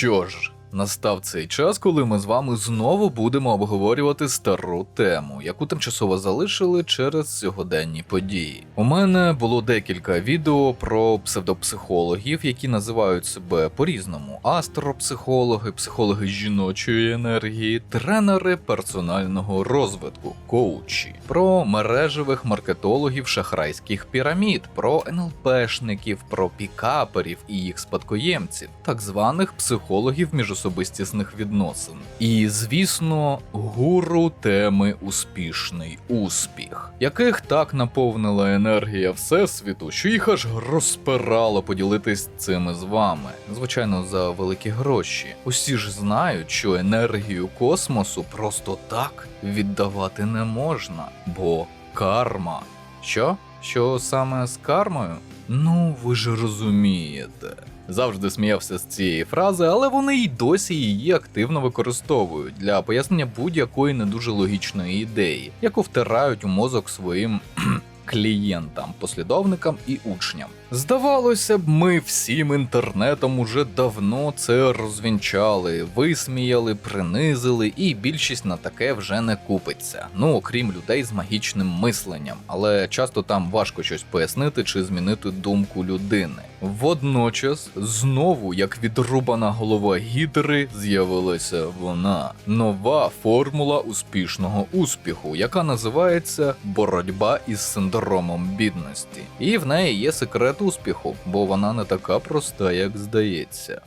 Що ж, настав цей час, коли ми з вами знову будемо обговорювати стару тему, яку тимчасово залишили через сьогоденні події. У мене було декілька відео про псевдопсихологів, які називають себе по-різному: астропсихологи, психологи жіночої енергії, тренери персонального розвитку, коучі, про мережевих маркетологів шахрайських пірамід, про НЛПшників, про пікаперів і їх спадкоємців, так званих психологів міжособистісних відносин. І, звісно, гуру теми успішний успіх, яких так наповнила енергія Всесвіту, що їх аж розпирало поділитись цим з вами. Звичайно, за великі гроші. Усі ж знають, що енергію космосу просто так віддавати не можна, бо карма. Що? Що саме з кармою? Ну, ви ж розумієте. Завжди сміявся з цієї фрази, але вони й досі її активно використовують для пояснення будь-якої не дуже логічної ідеї, яку втирають у мозок своїм клієнтам, послідовникам і учням. Здавалося б, ми всім інтернетом уже давно це розвінчали, висміяли, принизили, і більшість на таке вже не купиться. Ну окрім людей з магічним мисленням, але часто там важко щось пояснити чи змінити думку людини. Водночас, знову, як відрубана голова гідри, з'явилася вона нова формула успішного успіху, яка називається боротьба із синдромом бідності. І в неї є секрет успіху, бо вона не така проста, як здається.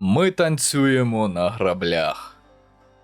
Ми танцюємо на граблях.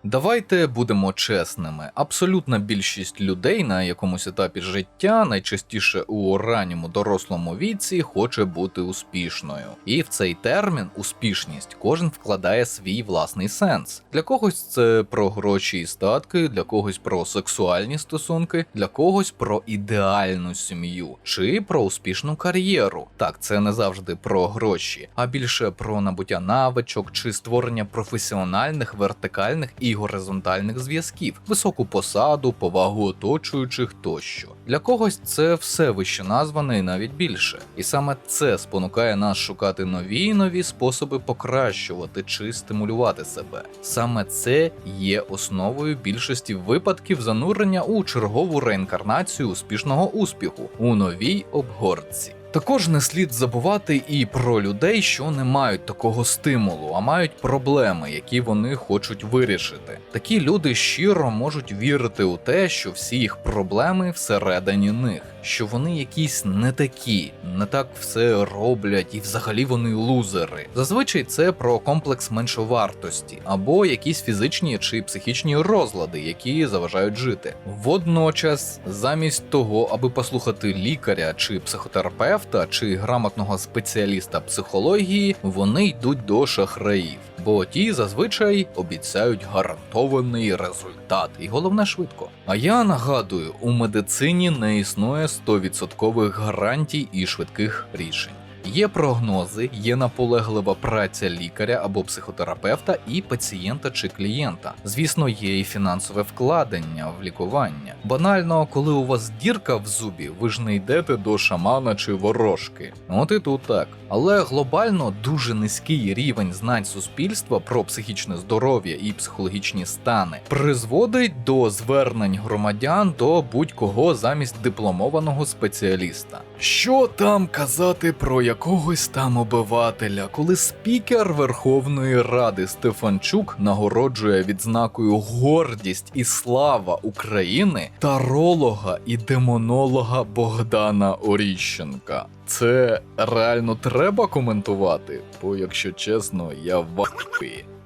Давайте будемо чесними. Абсолютна більшість людей на якомусь етапі життя, найчастіше у ранньому дорослому віці, хоче бути успішною. І в цей термін успішність кожен вкладає свій власний сенс. Для когось це про гроші і статки, для когось про сексуальні стосунки, для когось про ідеальну сім'ю чи про успішну кар'єру. Так, це не завжди про гроші, а більше про набуття навичок чи створення професіональних, вертикальних і горизонтальних зв'язків, високу посаду, повагу оточуючих тощо. Для когось це все вище назване і навіть більше. І саме це спонукає нас шукати нові і нові способи покращувати чи стимулювати себе. Саме це є основою більшості випадків занурення у чергову реінкарнацію успішного успіху у новій обгорці. Також не слід забувати і про людей, що не мають такого стимулу, а мають проблеми, які вони хочуть вирішити. Такі люди щиро можуть вірити у те, що всі їх проблеми всередині них, що вони якісь не такі, не так все роблять, і взагалі вони лузери. Зазвичай це про комплекс меншовартості або якісь фізичні чи психічні розлади, які заважають жити. Водночас, замість того, аби послухати лікаря чи психотерапевта, чи грамотного спеціаліста психології, вони йдуть до шахраїв, бо ті зазвичай обіцяють гарантований результат, і головне швидко. А я нагадую, у медицині не існує 100% гарантій і швидких рішень. Є прогнози, є наполеглива праця лікаря або психотерапевта і пацієнта чи клієнта. Звісно, є і фінансове вкладення в лікування. Банально, коли у вас дірка в зубі, ви ж не йдете до шамана чи ворожки. От і тут так. Але глобально дуже низький рівень знань суспільства про психічне здоров'я і психологічні стани призводить до звернень громадян до будь-кого замість дипломованого спеціаліста. Що там казати про якогось там обивателя, коли спікер Верховної Ради Стефанчук нагороджує відзнакою гордість і слава України таролога і демонолога Богдана Оріщенка. Це реально треба коментувати, бо якщо чесно, я в.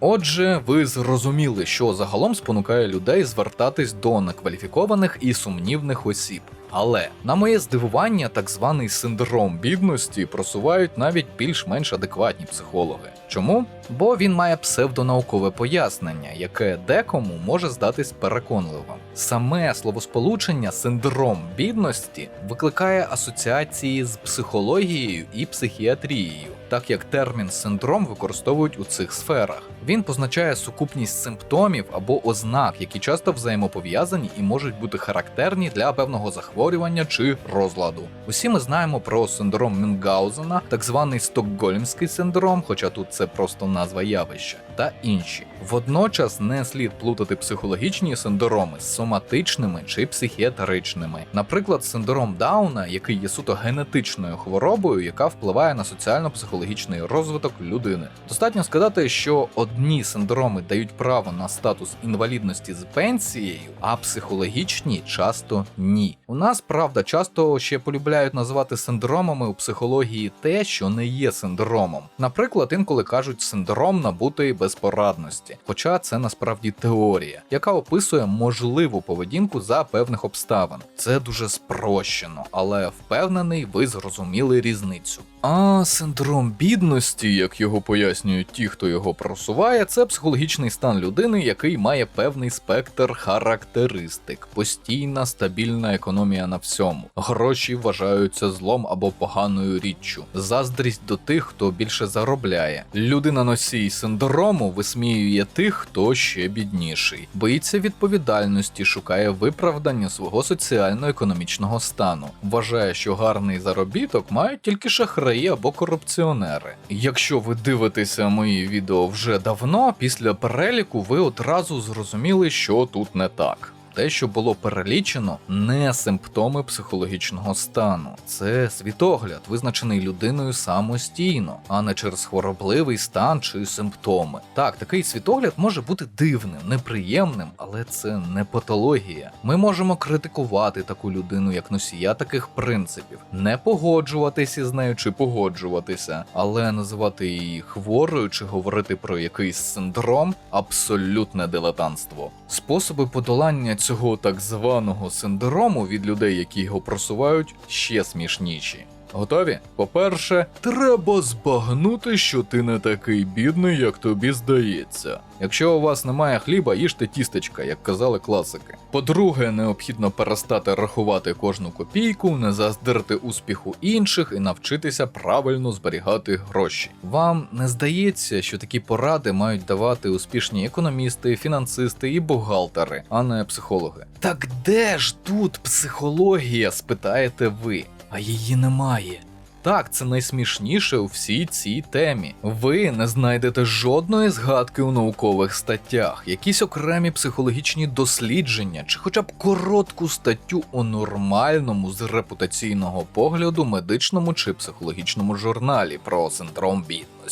Отже, ви зрозуміли, що загалом спонукає людей звертатись до некваліфікованих і сумнівних осіб. Але на моє здивування, так званий синдром бідності просувають навіть більш-менш адекватні психологи. Чому? Бо він має псевдонаукове пояснення, яке декому може здатись переконливим. Саме словосполучення синдром бідності викликає асоціації з психологією і психіатрією, так як термін синдром використовують у цих сферах. Він позначає сукупність симптомів або ознак, які часто взаємопов'язані і можуть бути характерні для певного захворювання чи розладу. Усі ми знаємо про синдром Мюнгаузена, так званий стокгольмський синдром, хоча тут це просто назва явища, та інші. Водночас не слід плутати психологічні синдроми з соматичними чи психіатричними. Наприклад, синдром Дауна, який є суто генетичною хворобою, яка впливає на соціально-психологічний розвиток людини. Достатньо сказати, що одні синдроми дають право на статус інвалідності з пенсією, а психологічні часто ні. У нас правда часто ще полюбляють називати синдромами у психології те, що не є синдромом. Наприклад, інколи кажуть синдром набутої безпорадності, хоча це насправді теорія, яка описує можливу поведінку за певних обставин. Це дуже спрощено, але впевнений, ви зрозуміли різницю. А синдром бідності, як його пояснюють ті, хто його просуває, це психологічний стан людини, який має певний спектр характеристик, постійна стабільна економія на всьому. Гроші вважаються злом або поганою річчю, заздрість до тих, хто більше заробляє. Людина носій синдрому висміює тих, хто ще бідніший, боїться відповідальності, шукає виправдання свого соціально-економічного стану, вважає, що гарний заробіток мають тільки шахраї або корупціонери. Якщо ви дивитеся мої відео вже давно, після переліку ви одразу зрозуміли, що тут не так. Те, що було перелічено, не симптоми психологічного стану, це світогляд, визначений людиною самостійно, а не через хворобливий стан чи симптоми. Так, такий світогляд може бути дивним, неприємним, але це не патологія. Ми можемо критикувати таку людину як носія таких принципів, не погоджуватися із нею чи погоджуватися, але називати її хворою чи говорити про якийсь синдром абсолютне дилетантство. Способи подолання цього так званого синдрому від людей, які його просувають, ще смішніші. Готові? По-перше, треба збагнути, що ти не такий бідний, як тобі здається. Якщо у вас немає хліба, їжте тістечка, як казали класики. По-друге, необхідно перестати рахувати кожну копійку, не заздрити успіху інших і навчитися правильно зберігати гроші. Вам не здається, що такі поради мають давати успішні економісти, фінансисти і бухгалтери, а не психологи. Так де ж тут психологія? спитаєте ви, а її немає. Так, це найсмішніше у всій цій темі. Ви не знайдете жодної згадки у наукових статтях, якісь окремі психологічні дослідження, чи хоча б коротку статтю у нормальному з репутаційного погляду медичному чи психологічному журналі про синдром бідності.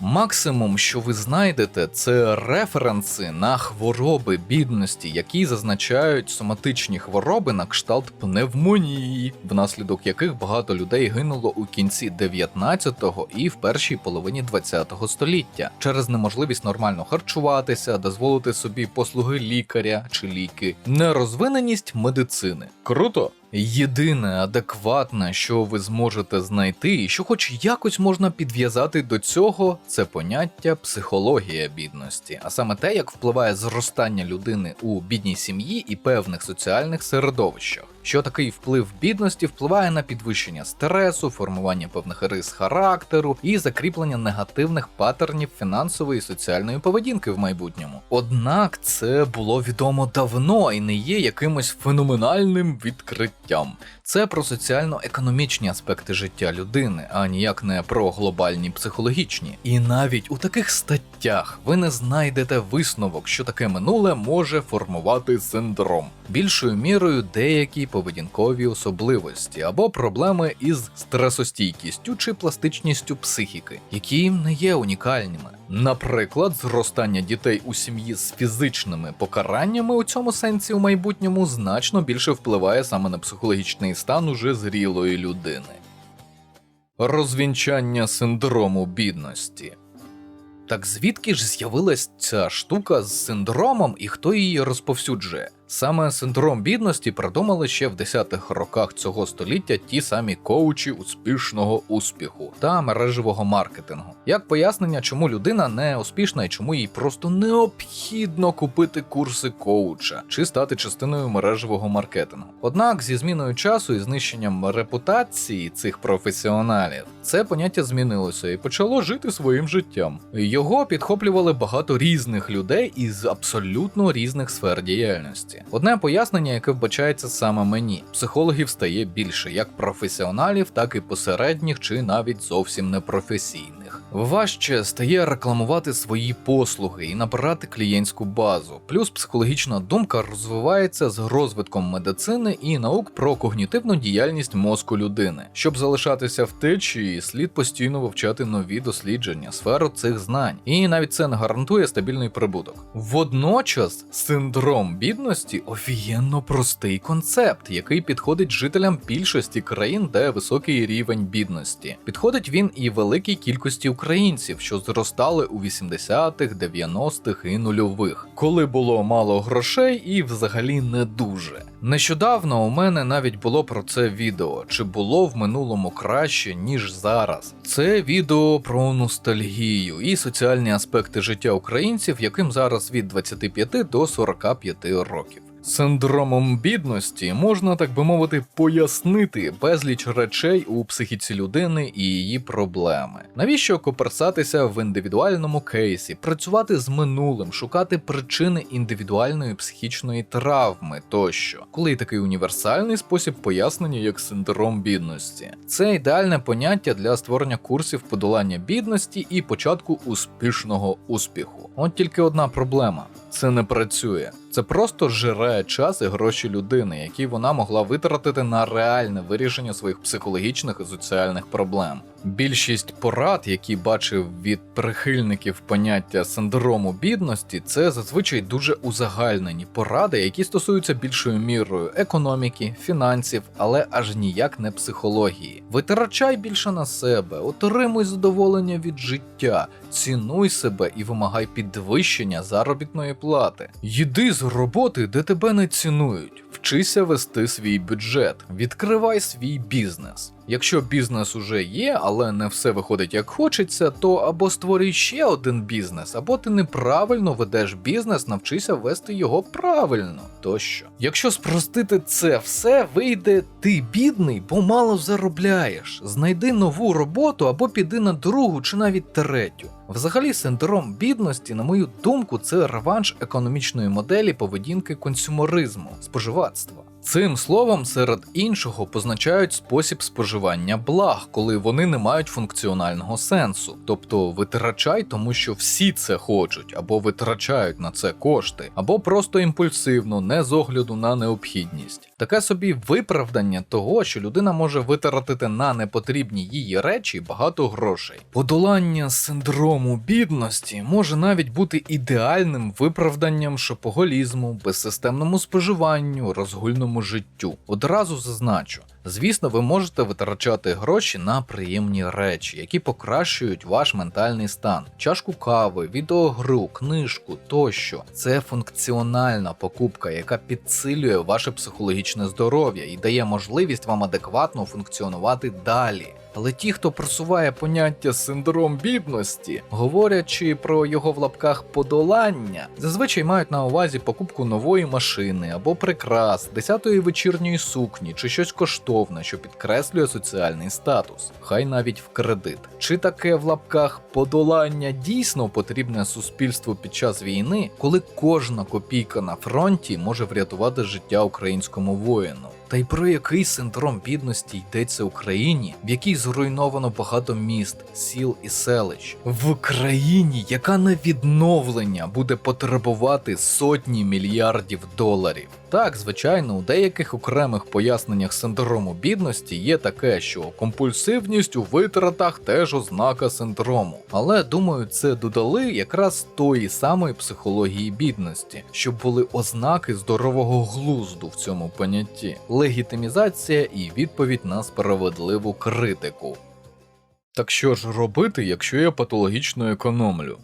Максимум, що ви знайдете, це референси на хвороби бідності, які зазначають соматичні хвороби на кшталт пневмонії, внаслідок яких багато людей гинуло у кінці 19-го і в першій половині 20-го століття через неможливість нормально харчуватися, дозволити собі послуги лікаря чи ліки, нерозвиненість медицини. Круто! Єдине адекватне, що ви зможете знайти, і що хоч якось можна підв'язати до цього, це поняття психологія бідності, а саме те, як впливає зростання людини у бідній сім'ї і певних соціальних середовищах. Що такий вплив бідності впливає на підвищення стресу, формування певних рис характеру і закріплення негативних паттернів фінансової і соціальної поведінки в майбутньому. Однак це було відомо давно і не є якимось феноменальним відкриттям. Це про соціально-економічні аспекти життя людини, а ніяк не про глобальні психологічні. І навіть у таких статтях ви не знайдете висновок, що таке минуле може формувати синдром. Більшою мірою деякі поведінкові особливості або проблеми із стресостійкістю чи пластичністю психіки, які не є унікальними. Наприклад, зростання дітей у сім'ї з фізичними покараннями у цьому сенсі у майбутньому значно більше впливає саме на психологічний стан уже зрілої людини. Розвінчання синдрому бідності. Так звідки ж з'явилась ця штука з синдромом і хто її розповсюджує? Саме синдром бідності придумали ще в 10-х роках цього століття ті самі коучі успішного успіху та мережевого маркетингу. Як пояснення, чому людина не успішна і чому їй просто необхідно купити курси коуча чи стати частиною мережевого маркетингу. Однак, зі зміною часу і знищенням репутації цих професіоналів, це поняття змінилося і почало жити своїм життям. Його підхоплювали багато різних людей із абсолютно різних сфер діяльності. Одне пояснення, яке вбачається саме мені: психологів стає більше як професіоналів, так і посередніх чи навіть зовсім непрофесійних. Важче стає рекламувати свої послуги і набирати клієнтську базу. Плюс психологічна думка розвивається з розвитком медицини і наук про когнітивну діяльність мозку людини. Щоб залишатися в течії, слід постійно вивчати нові дослідження, сферу цих знань, і навіть це не гарантує стабільний прибуток. Водночас, синдром бідності офігенно простий концепт, який підходить жителям більшості країн, де високий рівень бідності. Підходить він і великій кількості українців, що зростали у 80-х, 90-х і нульових, коли було мало грошей і взагалі не дуже. Нещодавно у мене навіть було про це відео, чи було в минулому краще, ніж зараз. Це відео про ностальгію і соціальні аспекти життя українців, яким зараз від 25 до 45 років. Синдромом бідності можна, так би мовити, пояснити безліч речей у психіці людини і її проблеми. Навіщо коперсатися в індивідуальному кейсі, працювати з минулим, шукати причини індивідуальної психічної травми тощо, коли є такий універсальний спосіб пояснення, як синдром бідності. Це ідеальне поняття для створення курсів подолання бідності і початку успішного успіху. От тільки одна проблема: це не працює. Це просто жире час і гроші людини, які вона могла витратити на реальне вирішення своїх психологічних і соціальних проблем. Більшість порад, які бачив від прихильників поняття синдрому бідності, це зазвичай дуже узагальнені поради, які стосуються більшою мірою економіки, фінансів, але аж ніяк не психології. Витрачай більше на себе, отримуй задоволення від життя, цінуй себе і вимагай підвищення заробітної плати. Йди з роботи, де тебе не цінують. Вчися вести свій бюджет, відкривай свій бізнес. Якщо бізнес уже є, але не все виходить як хочеться, то або створюй ще один бізнес, або ти неправильно ведеш бізнес, навчися вести його правильно тощо. Якщо спростити це все, вийде ти бідний, бо мало заробляєш. Знайди нову роботу або піди на другу чи навіть третю. Взагалі, синдром бідності, на мою думку, це реванш економічної моделі поведінки консюмеризму, споживацтва. Цим словом, серед іншого, позначають спосіб споживання благ, коли вони не мають функціонального сенсу. Тобто витрачай, тому що всі це хочуть, або витрачають на це кошти, або просто імпульсивно, не з огляду на необхідність. Таке собі виправдання того, що людина може витратити на непотрібні її речі багато грошей. Подолання синдрому бідності може навіть бути ідеальним виправданням шопоголізму, безсистемному споживанню, розгульному життю. Одразу зазначу. Звісно, ви можете витрачати гроші на приємні речі, які покращують ваш ментальний стан, чашку кави, відеогру, книжку тощо. Це функціональна покупка, яка підсилює ваше психологічне здоров'я і дає можливість вам адекватно функціонувати далі. Але ті, хто просуває поняття синдром бідності, говорячи про його в лапках подолання, зазвичай мають на увазі покупку нової машини або прикрас, десятої вечірньої сукні чи щось коштовне, що підкреслює соціальний статус, хай навіть в кредит. Чи таке в лапках подолання дійсно потрібне суспільству під час війни, коли кожна копійка на фронті може врятувати життя українському воїну? Та й про який синдром бідності йдеться Україні, в якій зруйновано багато міст, сіл і селищ, в країні, яка на відновлення буде потребувати сотні мільярдів доларів. Так, звичайно, у деяких окремих поясненнях синдрому бідності є таке, що компульсивність у витратах теж ознака синдрому. Але думаю, це додали якраз тої самої психології бідності, щоб були ознаки здорового глузду в цьому понятті, легітимізація і відповідь на справедливу критику. Так що ж робити, якщо я патологічно економлю?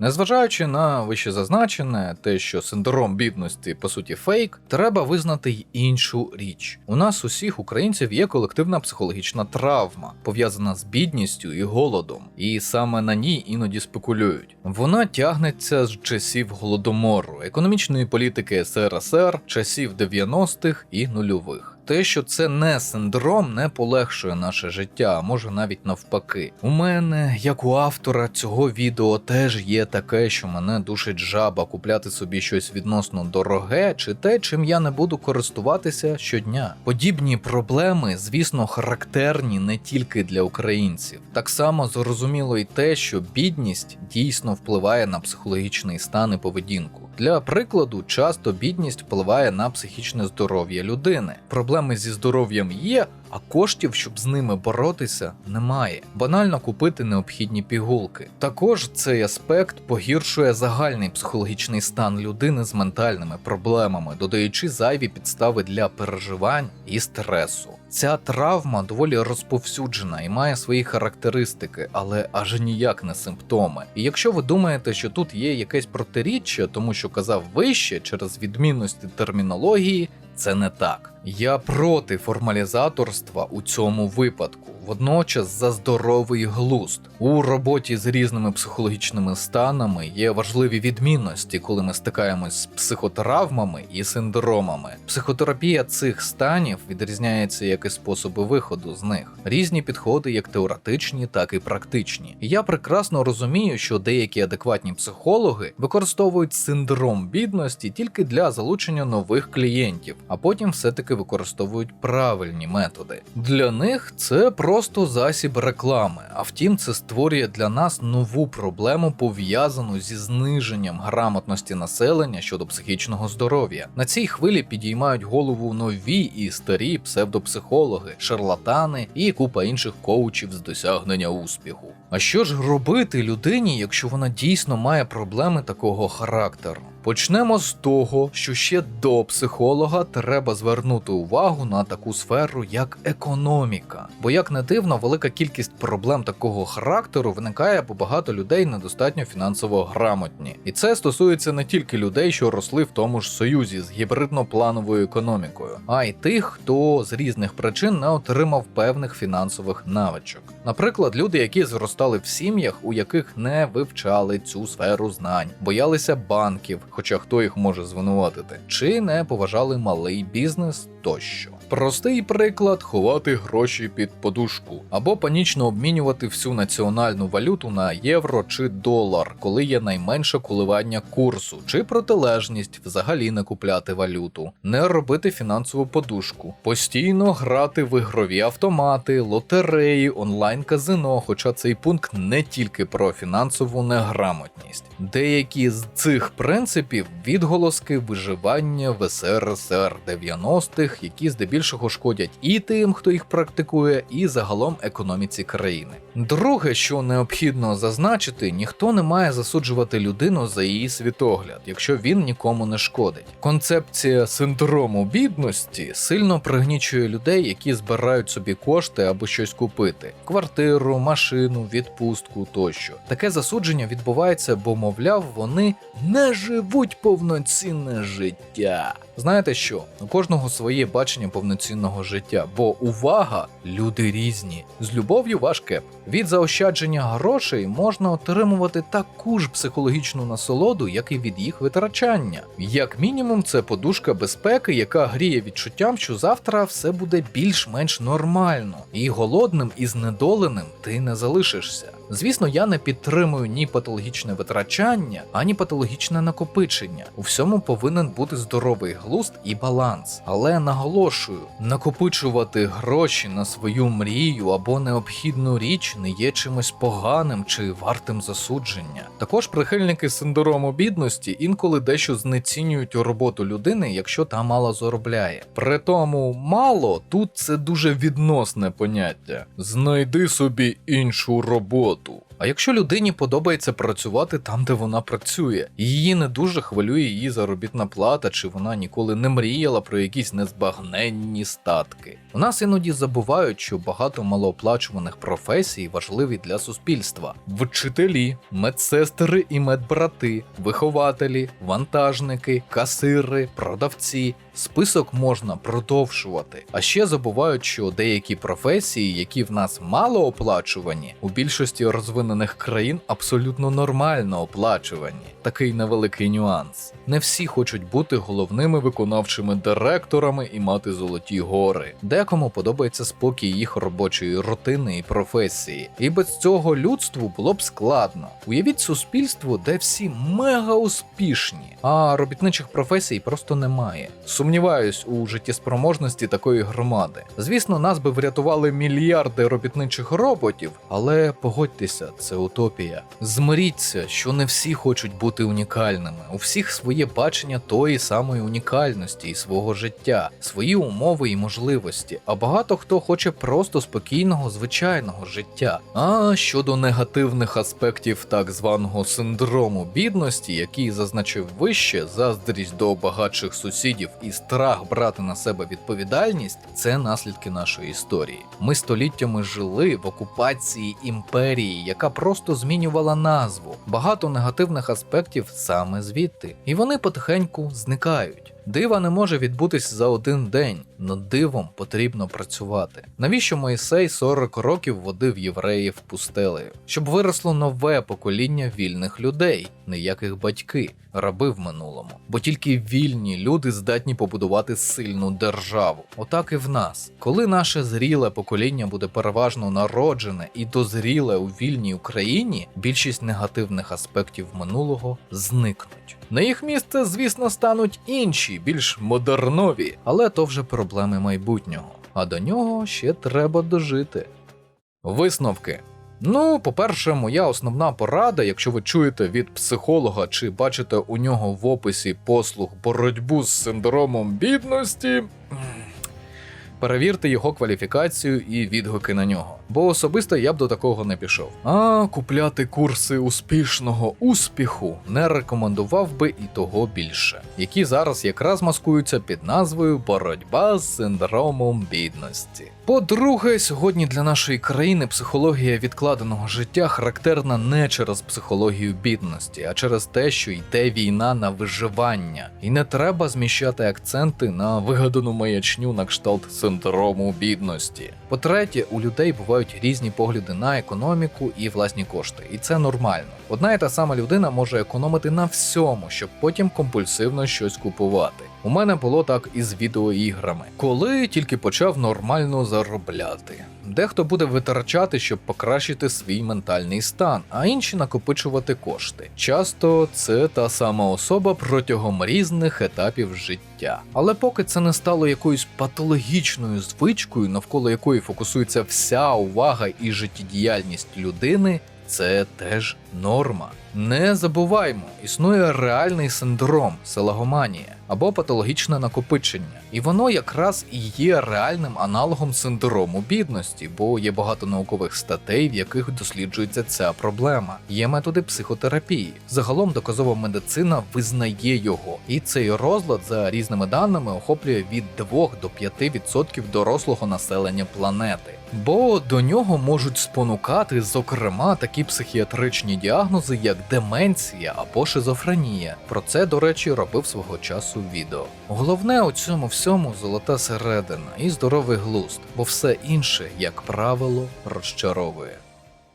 Незважаючи на вищезазначене, те, що синдром бідності по суті фейк, треба визнати й іншу річ. У нас усіх українців є колективна психологічна травма, пов'язана з бідністю і голодом, і саме на ній іноді спекулюють. Вона тягнеться з часів голодомору, економічної політики СРСР, часів 90-х і нульових. Те, що це не синдром, не полегшує наше життя, а може навіть навпаки. У мене, як у автора цього відео, теж є таке, що мене душить жаба купляти собі щось відносно дороге, чи те, чим я не буду користуватися щодня. Подібні проблеми, звісно, характерні не тільки для українців. Так само зрозуміло й те, що бідність дійсно впливає на психологічний стан і поведінку. Для прикладу, часто бідність впливає на психічне здоров'я людини. Проблеми зі здоров'ям є, а коштів, щоб з ними боротися, немає. Банально купити необхідні пігулки. Також цей аспект погіршує загальний психологічний стан людини з ментальними проблемами, додаючи зайві підстави для переживань і стресу. Ця травма доволі розповсюджена і має свої характеристики, але аж ніяк не симптоми. І якщо ви думаєте, що тут є якесь протиріччя, тому що казав вище через відмінності термінології, це не так. Я проти формалізаторства у цьому випадку, водночас за здоровий глузд. У роботі з різними психологічними станами є важливі відмінності, коли ми стикаємось з психотравмами і синдромами. Психотерапія цих станів відрізняється як і способи виходу з них. Різні підходи, як теоретичні, так і практичні. Я прекрасно розумію, що деякі адекватні психологи використовують синдром бідності тільки для залучення нових клієнтів, а потім все-таки використовують правильні методи. Для них це просто засіб реклами. А втім, це створює для нас нову проблему, пов'язану зі зниженням грамотності населення щодо психічного здоров'я. На цій хвилі підіймають голову нові і старі псевдопсихологи, шарлатани і купа інших коучів з досягнення успіху. А що ж робити людині, якщо вона дійсно має проблеми такого характеру? Почнемо з того, що ще до психолога треба звернути увагу на таку сферу, як економіка. Бо, як не дивно, велика кількість проблем такого характеру виникає, бо багато людей недостатньо фінансово грамотні. І це стосується не тільки людей, що росли в тому ж союзі з гібридно-плановою економікою, а й тих, хто з різних причин не отримав певних фінансових навичок. Наприклад, люди, які зростали в сім'ях, у яких не вивчали цю сферу знань, боялися банків, хоча хто їх може звинуватити, чи не поважали малий бізнес тощо. Простий приклад ховати гроші під подушку або панічно обмінювати всю національну валюту на євро чи долар, коли є найменше коливання курсу, чи протилежність взагалі не купляти валюту, не робити фінансову подушку, постійно грати в ігрові автомати, лотереї, онлайн-казино, хоча цей пункт не тільки про фінансову неграмотність. Деякі з цих принципів відголоски виживання в СРСР 90-х, які здебільшого шкодять і тим, хто їх практикує, і загалом економіці країни. Друге, що необхідно зазначити, ніхто не має засуджувати людину за її світогляд, якщо він нікому не шкодить. Концепція синдрому бідності сильно пригнічує людей, які збирають собі кошти або щось купити: квартиру, машину, відпустку тощо. Таке засудження відбувається, бо, мовляв, вони не живуть повноцінне життя. Знаєте що? У кожного своє бачення повноцінного життя, бо увага, люди різні. З любов'ю ваш кеп. Від заощадження грошей можна отримувати таку ж психологічну насолоду, як і від їх витрачання. Як мінімум, це подушка безпеки, яка гріє відчуттям, що завтра все буде більш-менш нормально, і голодним і знедоленим ти не залишишся. Звісно, я не підтримую ні патологічне витрачання, ані патологічне накопичення. У всьому повинен бути здоровий глузд і баланс. Але наголошую, накопичувати гроші на свою мрію або необхідну річ не є чимось поганим чи вартим засудження. Також прихильники синдрому бідності інколи дещо знецінюють роботу людини, якщо та мало заробляє. При тому мало тут це дуже відносне поняття. Знайди собі іншу роботу. piloto. А якщо людині подобається працювати там, де вона працює, її не дуже хвилює її заробітна плата, чи вона ніколи не мріяла про якісь незбагненні статки. У нас іноді забувають, що багато малооплачуваних професій важливі для суспільства: вчителі, медсестри і медбрати, вихователі, вантажники, касири, продавці. Список можна продовжувати. А ще забувають, що деякі професії, які в нас мало оплачувані, у більшості розвинених країн абсолютно нормально оплачувані. Такий невеликий нюанс. Не всі хочуть бути головними виконавчими директорами і мати золоті гори. Декому подобається спокій їх робочої рутини і професії. І без цього людству було б складно. Уявіть суспільство, де всі мега успішні, а робітничих професій просто немає. Сумніваюсь у життєспроможності такої громади. Звісно, нас би врятували мільярди робітничих роботів, але погодьтеся, це утопія. Змиріться, що не всі хочуть бути унікальними. У всіх своє бачення тої самої унікальності і свого життя, свої умови і можливості. А багато хто хоче просто спокійного, звичайного життя. А щодо негативних аспектів так званого синдрому бідності, який зазначив вище, заздрість до багатших сусідів і страх брати на себе відповідальність це наслідки нашої історії. Ми століттями жили в окупації імперії, яка просто змінювала назву. Багато негативних аспектів саме звідти, і вони потихеньку зникають. Дива не може відбутись за один день. Над дивом потрібно працювати. Навіщо Моїсей 40 років водив євреїв пустелею? Щоб виросло нове покоління вільних людей, не як їх батьки, раби в минулому. Бо тільки вільні люди здатні побудувати сильну державу. Отак і в нас. Коли наше зріле покоління буде переважно народжене і дозріле у вільній Україні, більшість негативних аспектів минулого зникнуть. На їх місце, звісно, стануть інші, більш модернові, але то вже проблеми майбутнього. А до нього ще треба дожити. Висновки. Ну, по-перше, моя основна порада, якщо ви чуєте від психолога чи бачите у нього в описі послуг боротьбу з синдромом бідності. Перевірте його кваліфікацію і відгуки на нього. Бо особисто я б до такого не пішов. А купляти курси успішного успіху не рекомендував би і того більше, які зараз якраз маскуються під назвою Боротьба з синдромом бідності. По-друге, сьогодні для нашої країни психологія відкладеного життя характерна не через психологію бідності, а через те, що йде війна на виживання, і не треба зміщати акценти на вигадану маячню на кшталт синдрому бідності. По-третє, у людей бувають різні погляди на економіку і власні кошти, і це нормально. Одна і та сама людина може економити на всьому, щоб потім компульсивно щось купувати. У мене було так і з відеоіграми, коли тільки почав нормально заробляти. Дехто буде витрачати, щоб покращити свій ментальний стан, а інші накопичувати кошти. Часто це та сама особа протягом різних етапів життя. Але поки це не стало якоюсь патологічною звичкою, навколо якої фокусується вся увага і життєдіяльність людини, це теж норма. Не забуваймо, існує реальний синдром селагоманія або патологічне накопичення, і воно якраз і є реальним аналогом синдрому бідності, бо є багато наукових статей, в яких досліджується ця проблема. Є методи психотерапії. Загалом доказова медицина визнає його, і цей розлад за різними даними охоплює від 2 до 5% дорослого населення планети. Бо до нього можуть спонукати, зокрема, такі психіатричні діагнози, як деменція або шизофренія. Про це, до речі, робив свого часу відео. Головне у цьому всьому золота середина і здоровий глузд, бо все інше, як правило, розчаровує.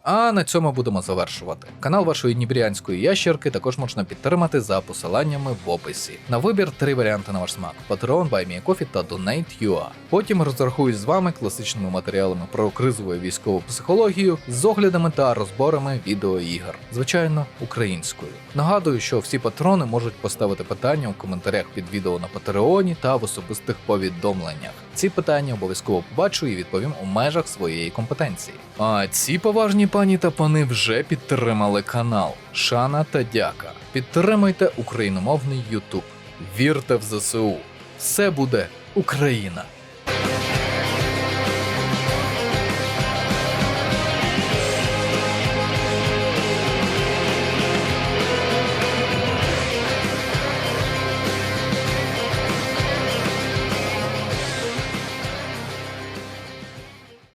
А на цьому будемо завершувати. Канал вашої нібріанської ящерки також можна підтримати за посиланнями в описі. На вибір три варіанти на ваш смак: Patreon, BuyMeACoffee та Donate.ua. Потім розрахуюсь з вами класичними матеріалами про кризову військову психологію з оглядами та розборами відеоігр, звичайно, українською. Нагадую, що всі патрони можуть поставити питання у коментарях під відео на Патреоні та в особистих повідомленнях. Ці питання обов'язково побачу і відповім у межах своєї компетенції. А ці поважні пані та пани вже підтримали канал. Шана та дяка. Підтримайте україномовний Ютуб. Вірте в ЗСУ. Все буде Україна!